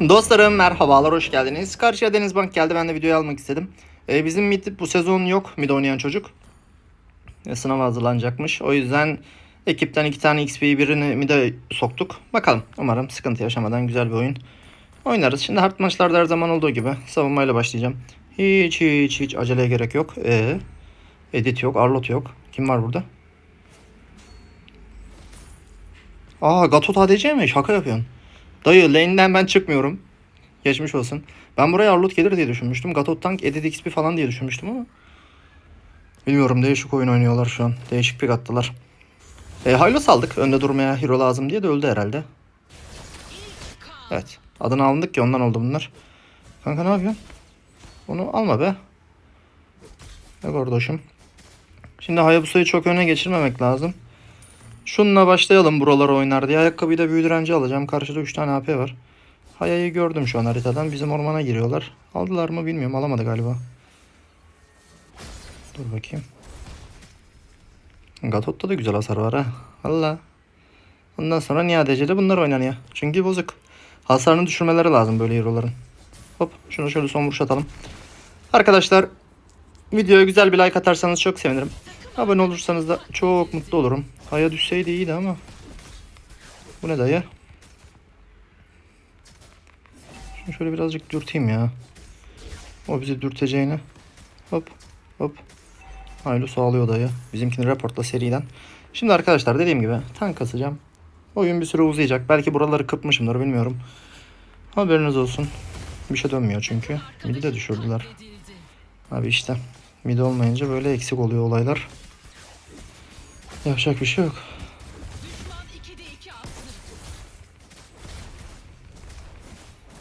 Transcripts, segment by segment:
Dostlarım merhabalar hoş geldiniz. Karşıya Denizbank geldi ben de videoyu almak istedim. Ee, bizim mid bu sezon yok mid oynayan çocuk. E, sınava hazırlanacakmış. O yüzden ekipten iki tane XP'yi birini mid'e soktuk. Bakalım umarım sıkıntı yaşamadan güzel bir oyun oynarız. Şimdi hard maçlarda her zaman olduğu gibi savunmayla başlayacağım. Hiç hiç hiç aceleye gerek yok. Ee, edit yok, Arlot yok. Kim var burada? Aa Gatot ADC mi? Şaka yapıyorsun. Dayı lane'den ben çıkmıyorum. Geçmiş olsun. Ben buraya Arlut gelir diye düşünmüştüm. Gatot Tank, Edit XP falan diye düşünmüştüm ama. Bilmiyorum değişik oyun oynuyorlar şu an. Değişik pik attılar. E, Haylo saldık. Önde durmaya hero lazım diye de öldü herhalde. Evet. Adını alındık ki ondan oldu bunlar. Kanka ne yapıyorsun? Onu alma be. Ne kardeşim. Şimdi Hayabusa'yı çok öne geçirmemek lazım. Şununla başlayalım buraları oynar diye. Ayakkabıyı da büyü direnci alacağım. Karşıda 3 tane AP var. Haya'yı gördüm şu an haritadan. Bizim ormana giriyorlar. Aldılar mı bilmiyorum. Alamadı galiba. Dur bakayım. Gatot'ta da güzel hasar var ha. Allah. Ondan sonra Niyade'de bunlar oynanıyor. Çünkü bozuk. Hasarını düşürmeleri lazım böyle hero'ların. Hop şunu şöyle son vuruş atalım. Arkadaşlar videoya güzel bir like atarsanız çok sevinirim. Abone olursanız da çok mutlu olurum. Haya düşseydi iyiydi ama. Bu ne dayı? Şunu şöyle birazcık dürteyim ya. O bizi dürteceğini. Hop hop. Haylo sağlıyor dayı. Bizimkini reportla seriden. Şimdi arkadaşlar dediğim gibi tank kasacağım. Oyun bir süre uzayacak. Belki buraları kıpmışımdır bilmiyorum. Haberiniz olsun. Bir şey dönmüyor çünkü. Midi de düşürdüler. Abi işte. Mid olmayınca böyle eksik oluyor olaylar. Yapacak bir şey yok. Düşman 2'de 2 attı.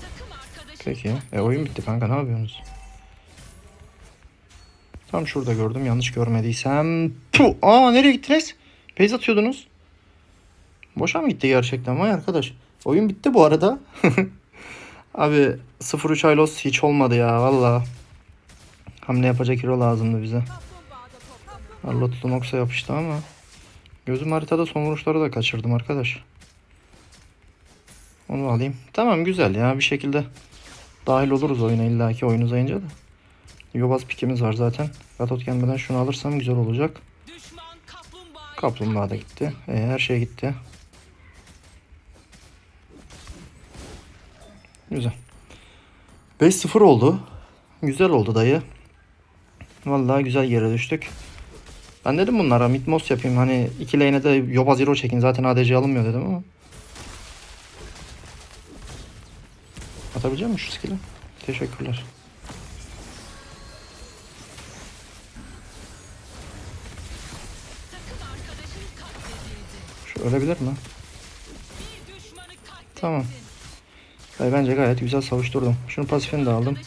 Takım arkadaşı Peki. E oyun bitti kanka ne yapıyorsunuz? Tam şurada gördüm yanlış görmediysem. Puh! Aa nereye gittiniz? Base atıyordunuz. Boşa mı gitti gerçekten vay arkadaş. Oyun bitti bu arada. Abi 0-3 Aylos hiç olmadı ya valla. Hamle yapacak hero lazımdı bize. Arlotlu Nox'a yapıştı ama. Gözüm haritada son vuruşları da kaçırdım arkadaş. Onu alayım. Tamam güzel ya bir şekilde dahil oluruz oyuna illaki oyun uzayınca da. Yobaz pikimiz var zaten. Gatot gelmeden şunu alırsam güzel olacak. Kaplumbağa da gitti. E, her şey gitti. Güzel. 5-0 oldu. Güzel oldu dayı. Vallahi güzel yere düştük. Ben dedim bunlara midmos yapayım. Hani iki lane'e de Yoba Zero çekin. Zaten ADC alınmıyor dedim ama. Atabilecek misin şu skill'i? Teşekkürler. Şu ölebilir mi? Tamam. Ay, bence gayet güzel savuşturdum. Şunun pasifini de aldım.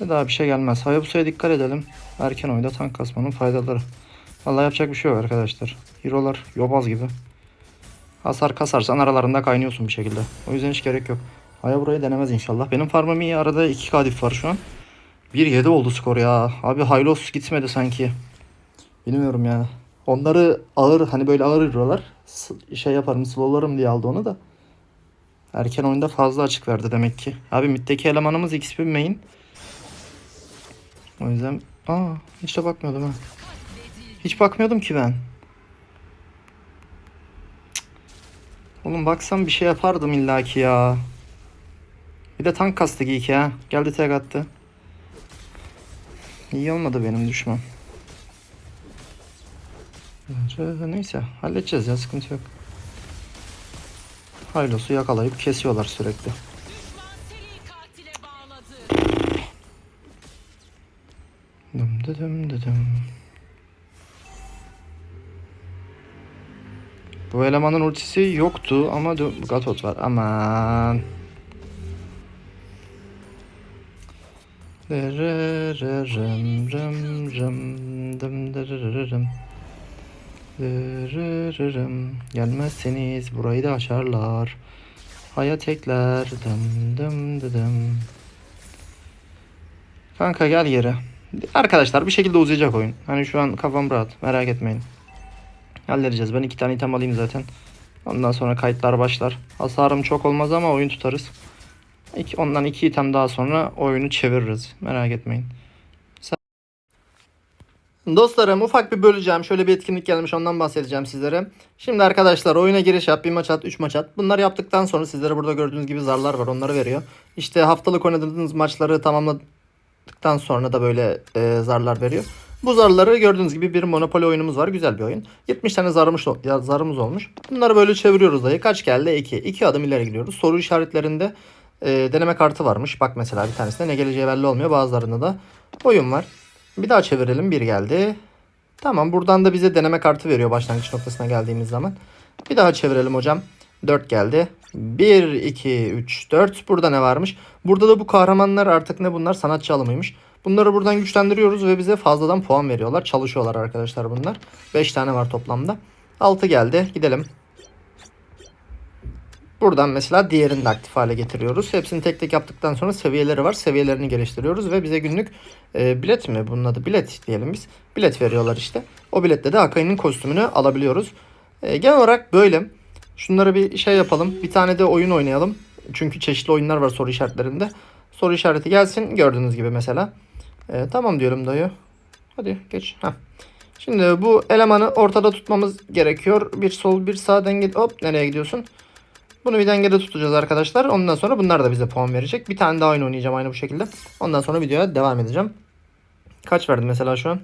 Ve daha bir şey gelmez. Hayabusa'ya dikkat edelim. Erken oyunda tank kasmanın faydaları. Vallahi yapacak bir şey yok arkadaşlar. Hero'lar yobaz gibi. Hasar kasarsan aralarında kaynıyorsun bir şekilde. O yüzden hiç gerek yok. Haya burayı denemez inşallah. Benim farmım iyi. Arada 2 kadif var şu an. 1-7 oldu skor ya. Abi Hylos gitmedi sanki. Bilmiyorum ya. Onları ağır hani böyle ağır hero'lar. Şey yaparım slowlarım diye aldı onu da. Erken oyunda fazla açık verdi demek ki. Abi middeki elemanımız XP main. O yüzden aa hiç de bakmıyordum ha. Hiç bakmıyordum ki ben. Cık. Oğlum baksam bir şey yapardım illaki ya. Bir de tank kastı giyik ya. Geldi tek attı. İyi olmadı benim düşman. Neyse halledeceğiz ya sıkıntı yok. Haylos'u yakalayıp kesiyorlar sürekli. Dım dıdım dıdım. Bu elemanın ultisi yoktu ama Gatot var. Aman. Dırırırım, rım, rım, dım dırırırım. Dırırırım. Gelmezseniz burayı da açarlar. Haya tekler. Dım dım dıdım. Kanka gel geri. Arkadaşlar bir şekilde uzayacak oyun. Hani şu an kafam rahat. Merak etmeyin. Halledeceğiz. Ben iki tane item alayım zaten. Ondan sonra kayıtlar başlar. Hasarım çok olmaz ama oyun tutarız. İki, ondan iki item daha sonra oyunu çeviririz. Merak etmeyin. Dostlarım ufak bir böleceğim. Şöyle bir etkinlik gelmiş ondan bahsedeceğim sizlere. Şimdi arkadaşlar oyuna giriş yap. Bir maç at, 3 maç at. Bunları yaptıktan sonra sizlere burada gördüğünüz gibi zarlar var. Onları veriyor. İşte haftalık oynadığınız maçları tamamladıktan sonra da böyle e, zarlar veriyor. Bu zarları gördüğünüz gibi bir Monopoly oyunumuz var. Güzel bir oyun. 70 tane zarımız, ya, zarımız olmuş. Bunları böyle çeviriyoruz dayı. Kaç geldi? 2. 2 adım ileri gidiyoruz. Soru işaretlerinde e, deneme kartı varmış. Bak mesela bir tanesinde ne geleceği belli olmuyor. Bazılarında da oyun var. Bir daha çevirelim. Bir geldi. Tamam buradan da bize deneme kartı veriyor başlangıç noktasına geldiğimiz zaman. Bir daha çevirelim hocam. 4 geldi. 1, 2, 3, 4. Burada ne varmış? Burada da bu kahramanlar artık ne bunlar? Sanatçı alımıymış. Bunları buradan güçlendiriyoruz ve bize fazladan puan veriyorlar. Çalışıyorlar arkadaşlar bunlar. 5 tane var toplamda. 6 geldi. Gidelim. Buradan mesela diğerini de aktif hale getiriyoruz. Hepsini tek tek yaptıktan sonra seviyeleri var. Seviyelerini geliştiriyoruz ve bize günlük e, bilet mi? Bunun adı bilet diyelim biz. Bilet veriyorlar işte. O bilette de Akai'nin kostümünü alabiliyoruz. E, genel olarak böyle. Şunlara bir şey yapalım. Bir tane de oyun oynayalım. Çünkü çeşitli oyunlar var soru işaretlerinde. Soru işareti gelsin. Gördüğünüz gibi mesela. E, tamam diyorum dayı. Hadi geç. Heh. Şimdi bu elemanı ortada tutmamız gerekiyor. Bir sol bir sağ denge. Hop nereye gidiyorsun? Bunu bir dengede tutacağız arkadaşlar. Ondan sonra bunlar da bize puan verecek. Bir tane daha oyun oynayacağım aynı bu şekilde. Ondan sonra videoya devam edeceğim. Kaç verdim mesela şu an?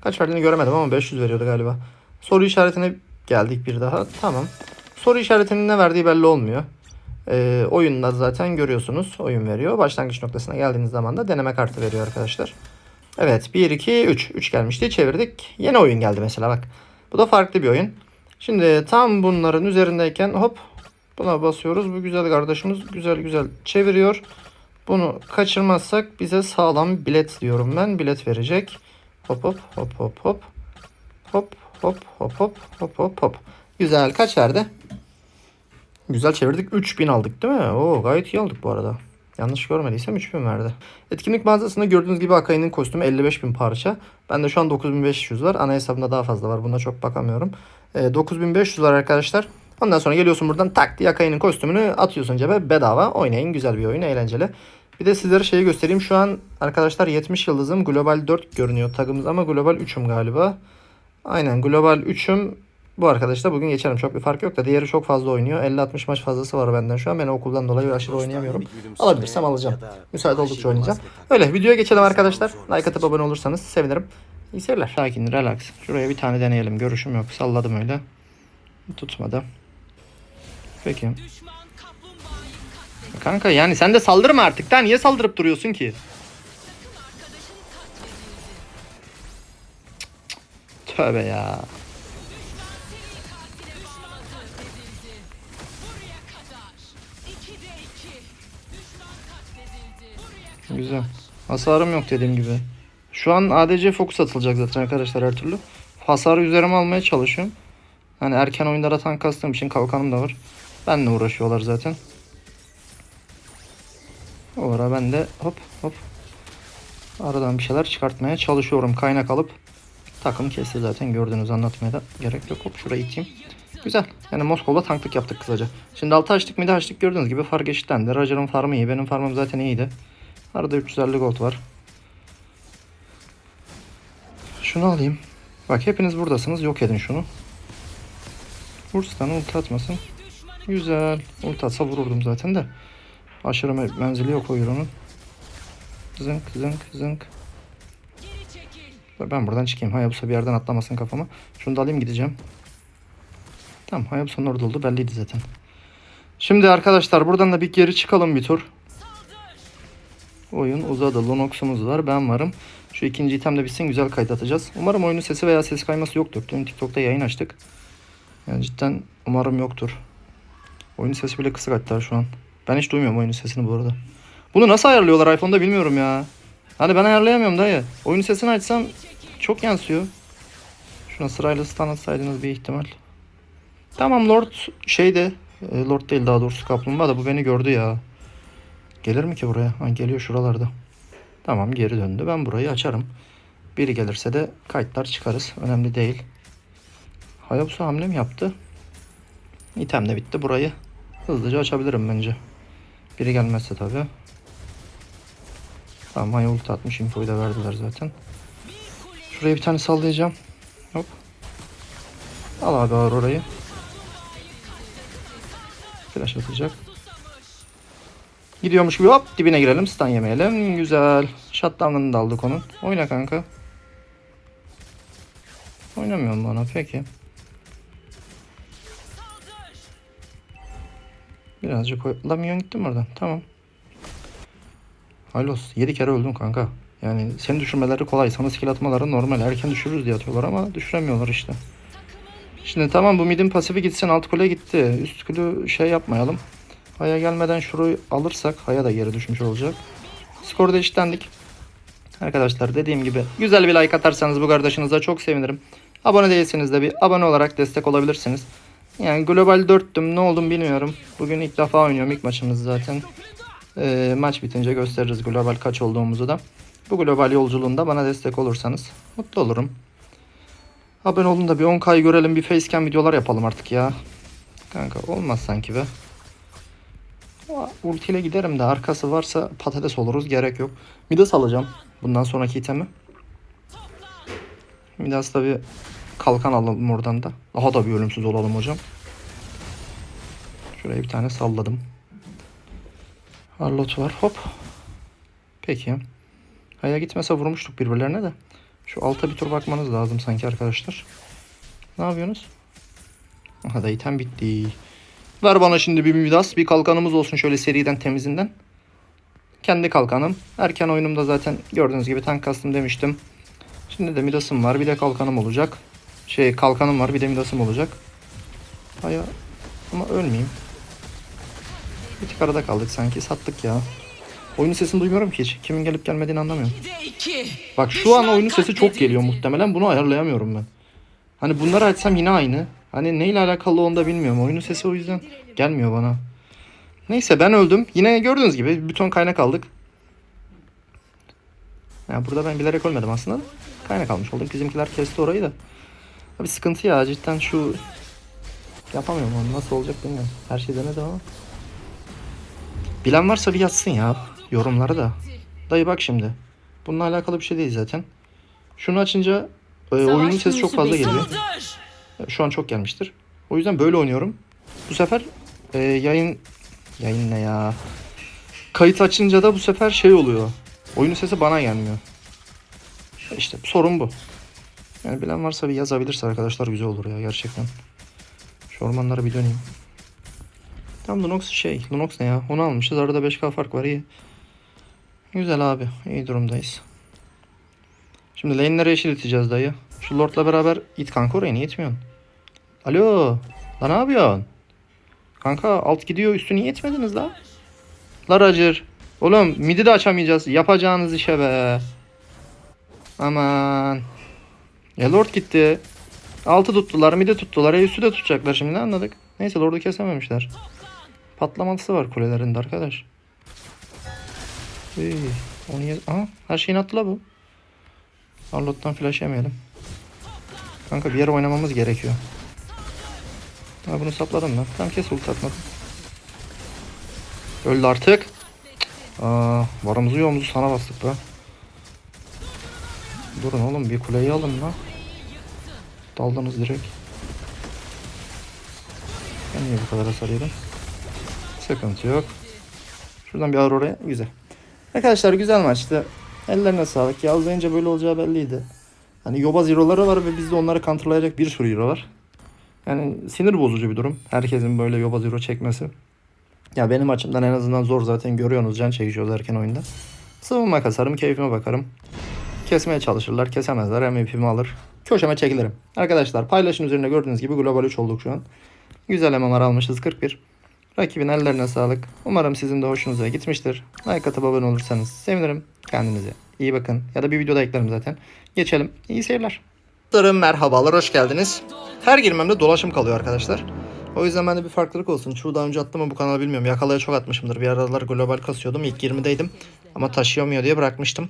Kaç verdiğini göremedim ama 500 veriyordu galiba. Soru işaretine geldik bir daha. Tamam. Soru işaretinin ne verdiği belli olmuyor. Ee, oyunda zaten görüyorsunuz. Oyun veriyor. Başlangıç noktasına geldiğiniz zaman da deneme kartı veriyor arkadaşlar. Evet 1, 2, 3. 3 gelmişti. Çevirdik. Yeni oyun geldi mesela bak. Bu da farklı bir oyun. Şimdi tam bunların üzerindeyken hop buna basıyoruz. Bu güzel kardeşimiz güzel güzel çeviriyor. Bunu kaçırmazsak bize sağlam bilet diyorum ben. Bilet verecek. Hop hop hop hop hop. Hop hop hop hop hop hop hop. Güzel kaç verdi? Güzel çevirdik. 3000 aldık değil mi? Oo gayet iyi aldık bu arada. Yanlış görmediysem 3000 verdi. Etkinlik mağazasında gördüğünüz gibi Akai'nin kostümü 55.000 parça. Bende şu an 9500 var. Ana hesabımda daha fazla var. Buna çok bakamıyorum. E, 9500 var arkadaşlar. Ondan sonra geliyorsun buradan tak diye Akai'nin kostümünü atıyorsun cebe bedava. Oynayın güzel bir oyun eğlenceli. Bir de sizlere şeyi göstereyim. Şu an arkadaşlar 70 yıldızım. Global 4 görünüyor tagımız ama global 3'üm galiba. Aynen global 3'üm. Bu arkadaşla bugün geçerim. Çok bir fark yok da diğeri çok fazla oynuyor. 50-60 maç fazlası var benden şu an. Ben okuldan dolayı aşırı oynayamıyorum. Alabilirsem alacağım. Müsait oldukça oynayacağım. Öyle videoya geçelim arkadaşlar. Like atıp abone olursanız sevinirim. İyi seyirler. Sakin, relax. Şuraya bir tane deneyelim. Görüşüm yok. Salladım öyle. Tutmadı. Peki. Kanka yani sen de saldırma artık. Daha niye saldırıp duruyorsun ki? Buraya kadar. Güzel. Hasarım yok dediğim gibi. Şu an ADC fokus atılacak zaten arkadaşlar her türlü. Hasarı üzerime almaya çalışıyorum. Hani erken oyunlara tank kastığım için kalkanım da var. Benle uğraşıyorlar zaten. O ara ben de hop hop. Aradan bir şeyler çıkartmaya çalışıyorum. Kaynak alıp takım kesti zaten gördüğünüz anlatmaya da gerek yok. Hop şurayı iteyim. Güzel. Yani Moskova'da tanklık yaptık kısaca. Şimdi 6 açtık midi açtık gördüğünüz gibi fark eşitlendi. Roger'ın farmı iyi. Benim farmım zaten iyiydi. Arada 350 gold var. Şunu alayım. Bak hepiniz buradasınız. Yok edin şunu. Vurstan ulti atmasın. Güzel. Ulti atsa vururdum zaten de. Aşırı me- menzili yok o Euro'nun. Zınk zınk zınk. Çekil. Ben buradan çıkayım. Hayabusa bir yerden atlamasın kafama. Şunu da alayım gideceğim. Tamam Hayabusa'nın orada oldu belliydi zaten. Şimdi arkadaşlar buradan da bir geri çıkalım bir tur. Oyun uzadı. Lunox'umuz var. Ben varım. Şu ikinci item de bitsin. Güzel kayıt atacağız. Umarım oyunun sesi veya ses kayması yoktur. Dün TikTok'ta yayın açtık. Yani cidden umarım yoktur. Oyunun sesi bile kısık hatta şu an. Ben hiç duymuyorum oyunun sesini bu arada. Bunu nasıl ayarlıyorlar iPhone'da bilmiyorum ya. Hani ben ayarlayamıyorum dayı. Oyunun sesini açsam çok yansıyor. Şuna sırayla stun atsaydınız bir ihtimal. Tamam Lord şeyde. e, Lord değil daha doğrusu kaplumbağa da bu beni gördü ya. Gelir mi ki buraya? Ha, geliyor şuralarda. Tamam geri döndü. Ben burayı açarım. Biri gelirse de kayıtlar çıkarız. Önemli değil. Hayabusa hamle mi yaptı? İtem de bitti. Burayı hızlıca açabilirim bence. Biri gelmezse tabii. Tamam ulti atmış. Infoyu da verdiler zaten. Şuraya bir tane sallayacağım. Hop. Al abi ağır orayı. Flash atacak. Gidiyormuş gibi hop dibine girelim. Stun yemeyelim. Güzel. Shutdown'ını da aldık onun. Oyna kanka. Oynamıyorum bana peki. Birazcık oy... Lan minyon gittim oradan. Tamam. Halos. 7 kere öldüm kanka. Yani seni düşürmeleri kolay. Sana skill atmaları normal. Erken düşürürüz diye atıyorlar ama düşüremiyorlar işte. Şimdi tamam bu midin pasifi gitsin. Alt kule gitti. Üst kule şey yapmayalım. Haya gelmeden şurayı alırsak Haya da geri düşmüş olacak. Skoru da eşitlendik. Arkadaşlar dediğim gibi güzel bir like atarsanız bu kardeşinize çok sevinirim. Abone değilseniz de bir abone olarak destek olabilirsiniz. Yani global 4'tüm ne oldum bilmiyorum. Bugün ilk defa oynuyorum ilk maçımız zaten. Ee, maç bitince gösteririz global kaç olduğumuzu da. Bu global yolculuğunda bana destek olursanız mutlu olurum. Abone olun da bir 10K'yı görelim bir facecam videolar yapalım artık ya. Kanka olmaz sanki be. Ultiyle giderim de arkası varsa patates oluruz gerek yok. Midas alacağım bundan sonraki itemi. Midas da bir kalkan alalım oradan da. Daha da bir ölümsüz olalım hocam. Şuraya bir tane salladım. Harlot var hop. Peki. Haya gitmese vurmuştuk birbirlerine de. Şu alta bir tur bakmanız lazım sanki arkadaşlar. Ne yapıyorsunuz? Aha da item bitti. Ver bana şimdi bir Midas. Bir kalkanımız olsun şöyle seriden temizinden. Kendi kalkanım. Erken oyunumda zaten gördüğünüz gibi tank kastım demiştim. Şimdi de Midas'ım var. Bir de kalkanım olacak. Şey kalkanım var. Bir de Midas'ım olacak. Haya ama ölmeyeyim. Bir tık arada kaldık sanki. Sattık ya. Oyunun sesini duymuyorum ki hiç. Kimin gelip gelmediğini anlamıyorum. 2'de 2. Bak şu an oyunun sesi çok geliyor muhtemelen. Bunu ayarlayamıyorum ben. Hani bunları açsam yine aynı. Hani neyle alakalı onu da bilmiyorum. Oyunun sesi o yüzden gelmiyor bana. Neyse ben öldüm. Yine gördüğünüz gibi bir ton kaynak aldık. Ya burada ben bilerek ölmedim aslında. da. Kaynak almış oldum. Bizimkiler kesti orayı da. Abi sıkıntı ya cidden şu yapamıyorum onu nasıl olacak bilmiyorum. Her şey denedim ama. Bilen varsa bir yazsın ya yorumlara da. Dayı bak şimdi. Bununla alakalı bir şey değil zaten. Şunu açınca e, oyunun sesi çok fazla geliyor. Saldır. Şu an çok gelmiştir. O yüzden böyle oynuyorum. Bu sefer e, yayın yayın ne ya? Kayıt açınca da bu sefer şey oluyor. Oyunun sesi bana gelmiyor. İşte sorun bu. Yani bilen varsa bir yazabilirse arkadaşlar güzel olur ya gerçekten. Şu ormanlara bir döneyim. Tam Lunox şey. Lunox ne ya? Onu almışız. Arada 5K fark var iyi. Güzel abi. iyi durumdayız. Şimdi lane'lere yeşil iteceğiz dayı. Şu Lord'la beraber it kanka oraya niye itmiyorsun? Alo. La ne yapıyorsun? Kanka alt gidiyor üstü niye itmediniz la? La. Oğlum midi de açamayacağız. Yapacağınız işe be. Aman. Ya Lord gitti. Altı tuttular, midi tuttular. E üstü de tutacaklar şimdi anladık? Neyse Lord'u kesememişler. Patlamalısı var kulelerinde arkadaş. Üy, onu ye- Aha, her şeyini attı la bu. Arlot'tan flash yemeyelim. Kanka bir yere oynamamız gerekiyor. Ha bunu sapladım ben. Tam kes ulti atmadım. Öldü artık. Aa, varımızı yoğumuzu sana bastık be. Durun oğlum bir kuleyi alın lan. Daldınız direkt. Ben niye bu kadar hasar yedim? Sıkıntı yok. Şuradan bir ağır oraya. Güzel. Arkadaşlar güzel maçtı. Ellerine sağlık. Ya uzayınca böyle olacağı belliydi. Hani Yoba Zero'ları var ve bizde onları counterlayacak bir sürü hero var. Yani sinir bozucu bir durum. Herkesin böyle Yoba Zero çekmesi. Ya benim açımdan en azından zor zaten görüyorsunuz can çekişiyoruz erken oyunda. Savunma kasarım, keyfime bakarım. Kesmeye çalışırlar, kesemezler. MVP'mi alır. Köşeme çekilirim. Arkadaşlar paylaşın üzerinde gördüğünüz gibi Global 3 olduk şu an. Güzel MMR almışız 41. Rakibin ellerine sağlık. Umarım sizin de hoşunuza gitmiştir. Like atıp abone olursanız sevinirim. Kendinize iyi bakın. Ya da bir videoda eklerim zaten. Geçelim. İyi seyirler. Dostlarım merhabalar hoş geldiniz. Her girmemde dolaşım kalıyor arkadaşlar. O yüzden bende bir farklılık olsun. Şu daha önce attım mı bu kanala bilmiyorum. Yakalaya çok atmışımdır. Bir aralar global kasıyordum. İlk 20'deydim. Ama taşıyamıyor diye bırakmıştım.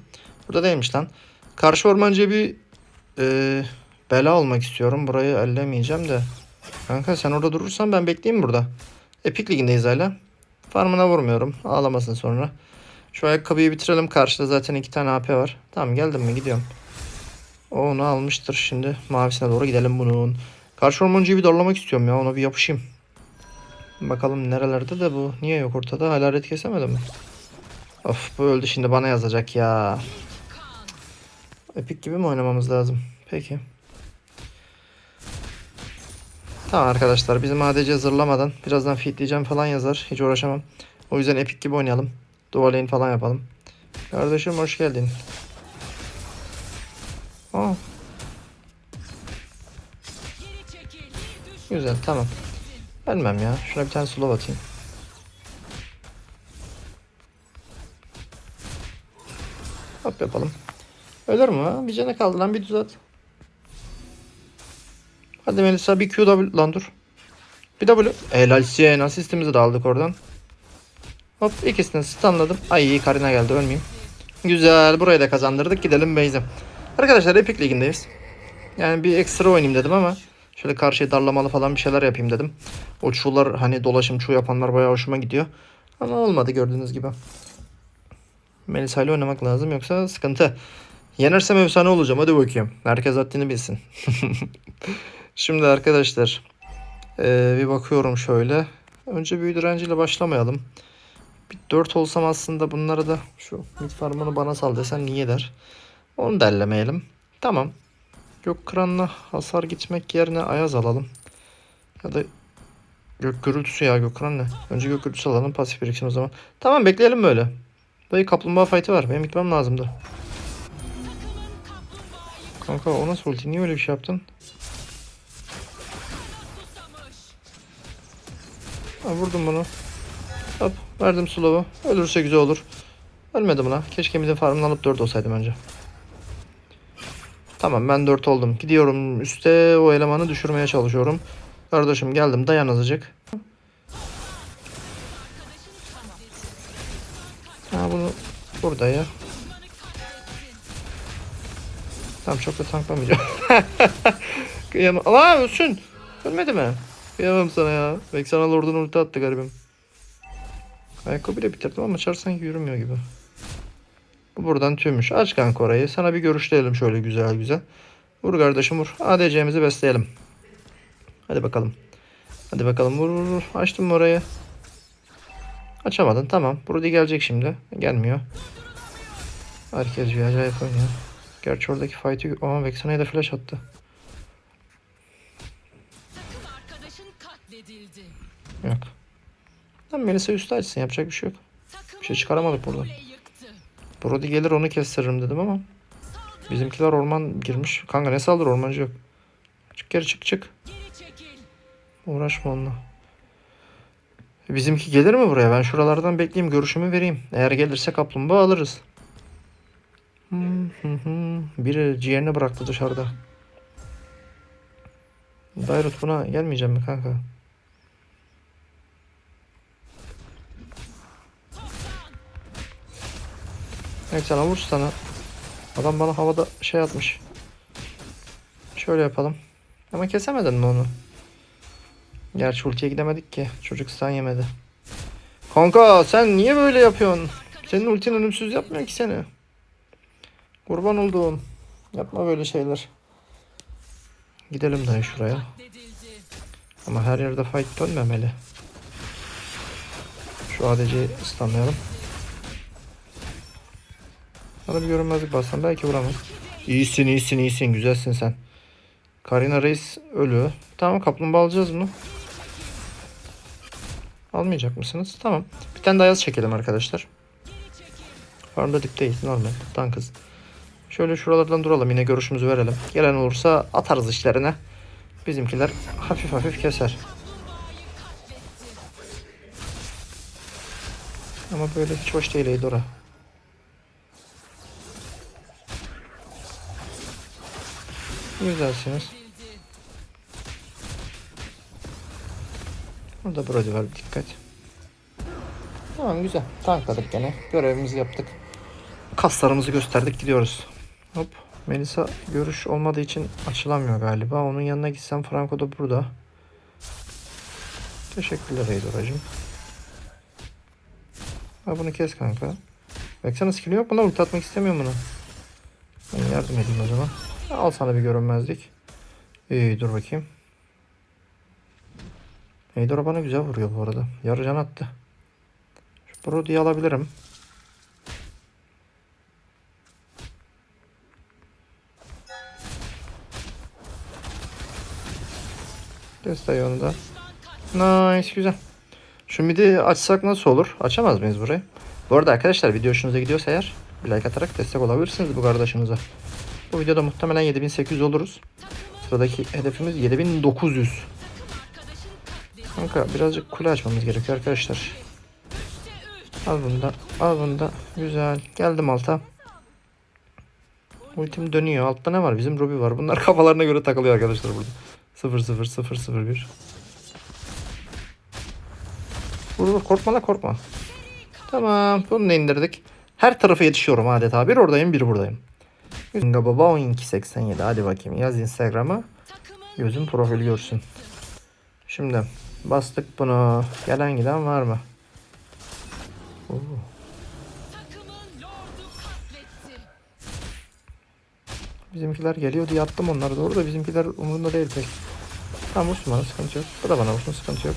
Burada değilmiş lan. Karşı ormancıya bir e, bela olmak istiyorum. Burayı ellemeyeceğim de. Kanka sen orada durursan ben bekleyeyim burada. Epic Ligi'ndeyiz hala. Farmına vurmuyorum. Ağlamasın sonra. Şu ayakkabıyı bitirelim. Karşıda zaten iki tane AP var. Tamam geldim mi gidiyorum. O onu almıştır şimdi. Mavisine doğru gidelim bunun. Karşı ormancuyu bir darlamak istiyorum ya. Ona bir yapışayım. Bakalım nerelerde de bu. Niye yok ortada? Hala red kesemedi mi? Of bu öldü şimdi bana yazacak ya. Epic gibi mi oynamamız lazım? Peki. Tamam arkadaşlar bizim ADC zırlamadan birazdan feedleyeceğim falan yazar. Hiç uğraşamam. O yüzden epic gibi oynayalım. Dual falan yapalım. Kardeşim hoş geldin. Düşman güzel tamam. Ölmem ya. Şuna bir tane slow atayım. Hop yapalım. Ölür mü? Bir canı kaldı lan bir düz at. Hadi Melisa bir Q W lan dur. Bir W. Helalsin. Asistimizi de aldık oradan. Hop ikisini stunladım. Ay iyi Karina geldi ölmeyeyim. Güzel burayı da kazandırdık. Gidelim base'e. Arkadaşlar Epic Ligi'ndeyiz. Yani bir ekstra oynayayım dedim ama şöyle karşıya darlamalı falan bir şeyler yapayım dedim. O çuğlar hani dolaşım çuğ yapanlar bayağı hoşuma gidiyor. Ama olmadı gördüğünüz gibi. Melisa ile oynamak lazım yoksa sıkıntı. Yenersem efsane olacağım hadi bakayım. Herkes haddini bilsin. Şimdi arkadaşlar eee, bir bakıyorum şöyle. Önce büyü direnciyle başlamayalım. Bir 4 olsam aslında bunları da şu mid farmını bana sal desem niye der. Onu da ellemeyelim. Tamam. Gök kıranla hasar gitmek yerine ayaz alalım. Ya da gök gürültüsü ya gök kıran ne? Önce gök gürültüsü alalım pasif biriksin o zaman. Tamam bekleyelim böyle. Dayı kaplumbağa fight'i var. Benim gitmem lazımdı. Kanka o nasıl ulti? Niye öyle bir şey yaptın? Ha, vurdum bunu. Hop verdim slow'u. Ölürse güzel olur. Ölmedim la. Keşke midin farmını alıp 4 olsaydım önce. Tamam ben 4 oldum. Gidiyorum üste o elemanı düşürmeye çalışıyorum. Kardeşim geldim dayan azıcık. Ha bunu burada ya. Tamam çok da tanklamayacağım. Kıyamam. Aa ölsün. Ölmedi mi? Kıyamam sana ya. Vexana Lord'un ulti attı garibim. Ayakkabıyla bitirdim ama çar sanki yürümüyor gibi. Bu buradan tüymüş. Aç kanka orayı. Sana bir görüşleyelim şöyle güzel güzel. Vur kardeşim vur. ADC'mizi besleyelim. Hadi bakalım. Hadi bakalım vur vur vur. Açtım mı orayı? Açamadın tamam. Brody gelecek şimdi. Gelmiyor. Herkes bir acayip oynuyor. Gerçi oradaki fight'i... Aa Vexana'ya da flash attı. Yok. Lan Melisa üstü açsın. Yapacak bir şey yok. Bir şey çıkaramadık yıktı. Brody gelir onu kestiririm dedim ama. Bizimkiler orman girmiş. Kanka ne saldır ormancı yok. Çık geri çık çık. Uğraşma onunla. Bizimki gelir mi buraya? Ben şuralardan bekleyeyim görüşümü vereyim. Eğer gelirse kaplumbağa alırız. Hı hı hı. Biri ciğerini bıraktı dışarıda. Dairut buna gelmeyeceğim mi kanka? Evet sana vur sana. Adam bana havada şey atmış. Şöyle yapalım. Ama kesemedin mi onu? Gerçi ultiye gidemedik ki. Çocuk stun yemedi. Kanka sen niye böyle yapıyorsun? Senin ultin ölümsüz yapmıyor ki seni. Kurban olduğum. Yapma böyle şeyler. Gidelim dayı şuraya. Ama her yerde fight dönmemeli. Şu ADC'yi stunlayalım. Bana bir görünmezlik bassan belki vuramam. İyisin iyisin iyisin güzelsin sen. Karina Reis ölü. Tamam kaplumbağa alacağız mı? Almayacak mısınız? Tamam. Bir tane daha çekelim arkadaşlar. Farmda dipteyiz normal. Tan kız. Şöyle şuralardan duralım yine görüşümüzü verelim. Gelen olursa atarız işlerine. Bizimkiler hafif hafif keser. Ama böyle hiç hoş değil Eydora. Güzelsiniz. Burada Brody var dikkat. Tamam güzel. Tankladık gene. Görevimizi yaptık. Kaslarımızı gösterdik gidiyoruz. Hop. Melisa görüş olmadığı için açılamıyor galiba. Onun yanına gitsem Franco da burada. Teşekkürler Eydoracığım. Ha bunu kes kanka. Baksana skill'i yok lan ulti atmak istemiyorum bunu. Ben yardım edeyim o zaman. Al sana bir görünmezlik. İyi dur bakayım. Eydora bana güzel vuruyor bu arada. Yarı can attı. Şu Brody'yi alabilirim. Göster onu da. Nice güzel. Şu midi açsak nasıl olur? Açamaz mıyız burayı? Bu arada arkadaşlar video hoşunuza gidiyorsa eğer bir like atarak destek olabilirsiniz bu kardeşinize. Bu videoda muhtemelen 7800 oluruz. Sıradaki hedefimiz 7900. Takım arkadaşın katledildi. Kanka birazcık kule açmamız gerekiyor arkadaşlar. Al bunu da. Al bunu da. Güzel. Geldim alta. Ultim dönüyor. Altta ne var? Bizim Ruby var. Bunlar kafalarına göre takılıyor arkadaşlar burada. 0 0 0 0 1. Vur vur korkma la korkma. Tamam bunu da indirdik. Her tarafa yetişiyorum adeta. Bir oradayım bir buradayım. Baba 1287 hadi bakayım yaz Instagram'a. Gözün profili görsün. Şimdi bastık bunu. Gelen giden var mı? Oo. Bizimkiler geliyor diye attım onları doğru da bizimkiler umurunda değil pek. Tamam vursun bana sıkıntı yok. Bu da bana vursun sıkıntı yok.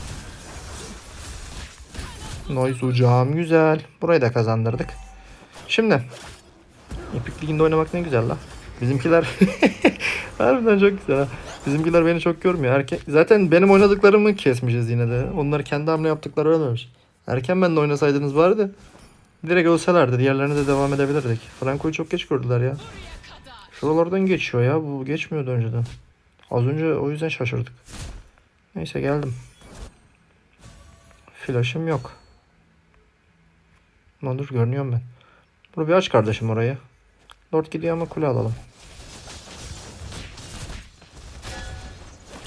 Noise ucağım güzel. Burayı da kazandırdık. Şimdi Epic Lig'inde oynamak ne güzel la. Bizimkiler harbiden çok güzel ha. Bizimkiler beni çok görmüyor. Erken... Zaten benim oynadıklarımı kesmişiz yine de. Onlar kendi hamle yaptıkları ölmemiş. Erken ben de oynasaydınız vardı. Direkt ölselerdi. Diğerlerine de devam edebilirdik. Franco'yu çok geç gördüler ya. Şuralardan geçiyor ya. Bu geçmiyordu önceden. Az önce o yüzden şaşırdık. Neyse geldim. Flash'ım yok. Aman dur görünüyorum ben. Bunu bir aç kardeşim orayı. Lord gidiyor ama kule alalım.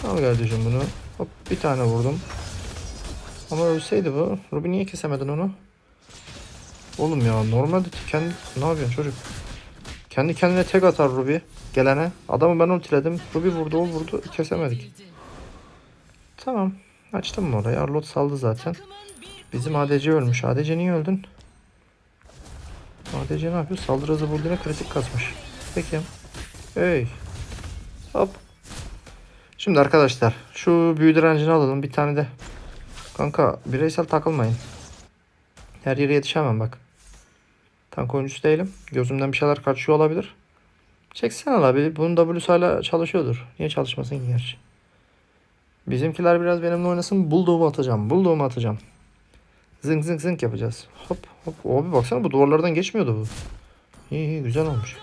Al kardeşim bunu. Hop bir tane vurdum. Ama ölseydi bu. Ruby niye kesemedin onu? Oğlum ya normalde kendi... Ne yapıyorsun çocuk? Kendi kendine tek atar Ruby gelene. Adamı ben ultiledim. Ruby vurdu o vurdu. Kesemedik. Tamam. Açtım mı orayı? Arlot saldı zaten. Bizim ADC ölmüş. ADC niye öldün? ADC ne yapıyor? Saldırı hızı bulduğuna kritik kasmış. Peki. Hey. Hop. Şimdi arkadaşlar şu büyü direncini alalım. Bir tane de. Kanka bireysel takılmayın. Her yere yetişemem bak. Tank oyuncusu değilim. Gözümden bir şeyler kaçıyor olabilir. Çeksene abi. Bunun W'su hala çalışıyordur. Niye çalışmasın ki gerçi? Bizimkiler biraz benimle oynasın. Bulduğumu atacağım. Bulduğumu atacağım. Zınk zınk zınk yapacağız. Hop hop. Abi baksana bu duvarlardan geçmiyordu bu. İyi iyi güzel olmuş.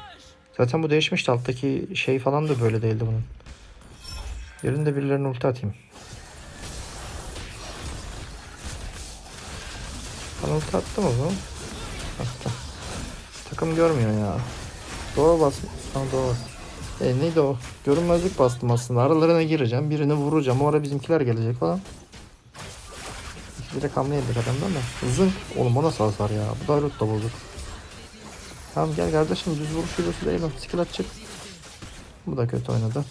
Zaten bu değişmişti. Alttaki şey falan da böyle değildi bunun. Yerinde birilerine ulti atayım. Bana ulti attı mı bu? Attı. Takım görmüyor ya. Doğru bas. Tamam doğru bas. E neydi o? Görünmezlik bastım aslında. Aralarına gireceğim. Birini vuracağım. O ara bizimkiler gelecek falan. Direkt hamle yedik adamdan da. Zınk. Oğlum o nasıl hasar ya? Bu da rot da bozuk. Tamam gel kardeşim düz vuruş videosu değil o. Skill atacak. Bu da kötü oynadı.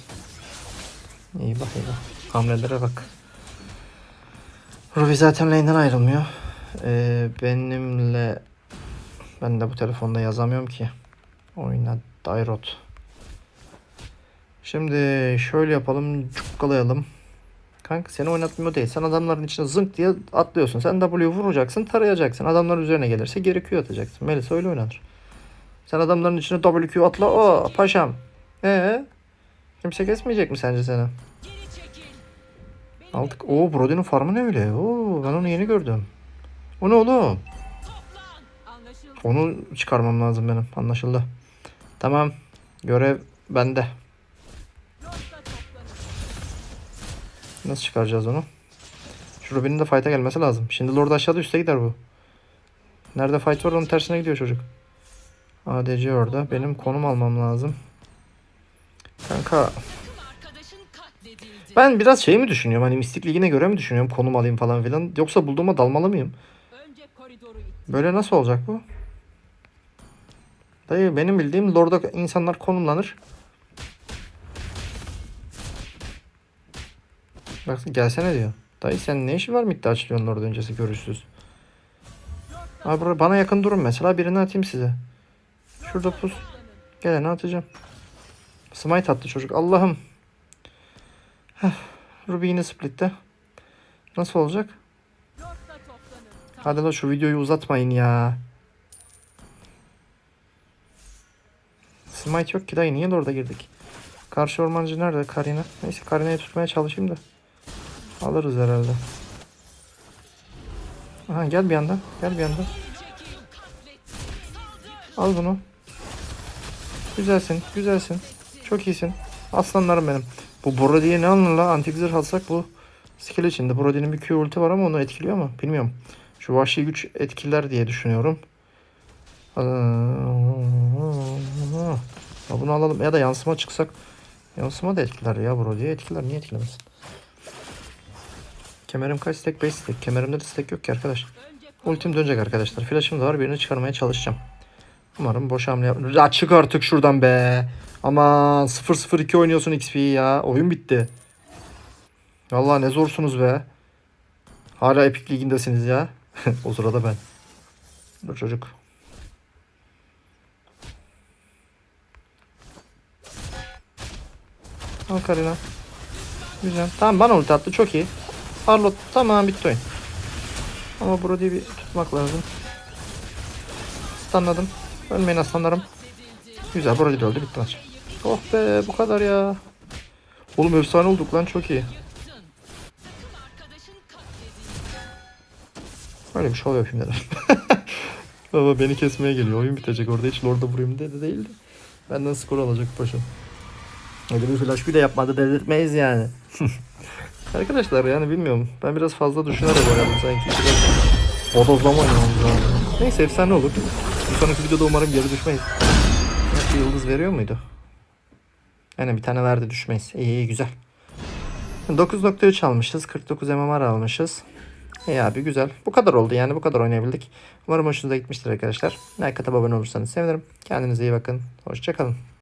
İyi bak iyi bak. Hamlelere bak. Ruby zaten lane'den ayrılmıyor. Ee, benimle ben de bu telefonda yazamıyorum ki. Oyna Dairot. Şimdi şöyle yapalım. Cukkalayalım. Kanka seni oynatmıyor değil. Sen adamların içine zınk diye atlıyorsun. Sen W vuracaksın, tarayacaksın. Adamların üzerine gelirse geri Q atacaksın. Melisa öyle oynanır. Sen adamların içine WQ atla. O paşam. Ee? Kimse kesmeyecek mi sence seni? Aldık. Oo Brody'nin farmı ne öyle? Oo ben onu yeni gördüm. O ne oğlum? Onu çıkarmam lazım benim. Anlaşıldı. Tamam. Görev bende. Nasıl çıkaracağız onu? Şu Ruby'nin de fight'a gelmesi lazım. Şimdi Lord aşağıda üste gider bu. Nerede fight var onun tersine gidiyor çocuk. ADC orada. Benim konum almam lazım. Kanka ben biraz şey mi düşünüyorum? Hani Mistik Ligi'ne göre mi düşünüyorum? Konum alayım falan filan. Yoksa bulduğuma dalmalı mıyım? Böyle nasıl olacak bu? Dayı benim bildiğim Lord'a insanlar konumlanır. Bak gelsene diyor. Dayı sen ne işin var mı iddia açılıyorsun Lord öncesi görüşsüz. Abi bana yakın durun mesela birini atayım size. Şurada pus. Geleni atacağım. Smite attı çocuk. Allah'ım. Ruby yine splitte. Nasıl olacak? Hadi la şu videoyu uzatmayın ya. Smite yok ki dayı. Niye orada girdik? Karşı ormancı nerede? Karina. Neyse Karina'yı tutmaya çalışayım da. Alırız herhalde. Aha gel bir yandan. Gel bir yandan. Al bunu. Güzelsin. Güzelsin. Çok iyisin. Aslanlarım benim. Bu Brody'ye ne alınır la? Antik zırh alsak bu skill içinde. Brody'nin bir Q ulti var ama onu etkiliyor mu? Bilmiyorum. Şu vahşi güç etkiler diye düşünüyorum. Ya bunu alalım. Ya da yansıma çıksak. Yansıma da etkiler ya Brody'ye etkiler. Niye etkilemesin? Kemerim kaç stack? 5 stack. Kemerimde de stack yok ki arkadaş. Ultim dönecek arkadaşlar. Flash'ım da var. Birini çıkarmaya çalışacağım. Umarım boş hamle yap. Ya çık artık şuradan be. Aman 0-0-2 oynuyorsun XP'yi ya. Oyun bitti. Vallahi ne zorsunuz be. Hala Epic Ligi'ndesiniz ya. o sırada ben. Bu çocuk. Al Karina. Güzel. Tamam bana ulti attı. Çok iyi. Arlot tamam bitti oyun. Ama Brody'yi bir tutmak lazım. Stunladım. Ölmeyin aslanlarım. Güzel Brody de öldü bitti maç. Oh be bu kadar ya. Oğlum efsane olduk lan çok iyi. Öyle bir oluyor yapayım dedim. Baba beni kesmeye geliyor. Oyun bitecek orada hiç Lord'a vurayım dedi değildi. Benden skor alacak paşa. Öyle bir flash bir de yapmadı dedirtmeyiz yani. Arkadaşlar yani bilmiyorum. Ben biraz fazla düşünerek oynadım sanki. Biraz bodozlama oynamamız lazım. Neyse efsane olur. Bir sonraki videoda umarım geri düşmeyiz. Bir yıldız veriyor muydu? Yani bir tane verdi düşmeyiz. İyi iyi güzel. 9.3 almışız. 49 MMR almışız. İyi abi güzel. Bu kadar oldu yani bu kadar oynayabildik. Umarım hoşunuza gitmiştir arkadaşlar. Like atıp abone olursanız sevinirim. Kendinize iyi bakın. Hoşçakalın.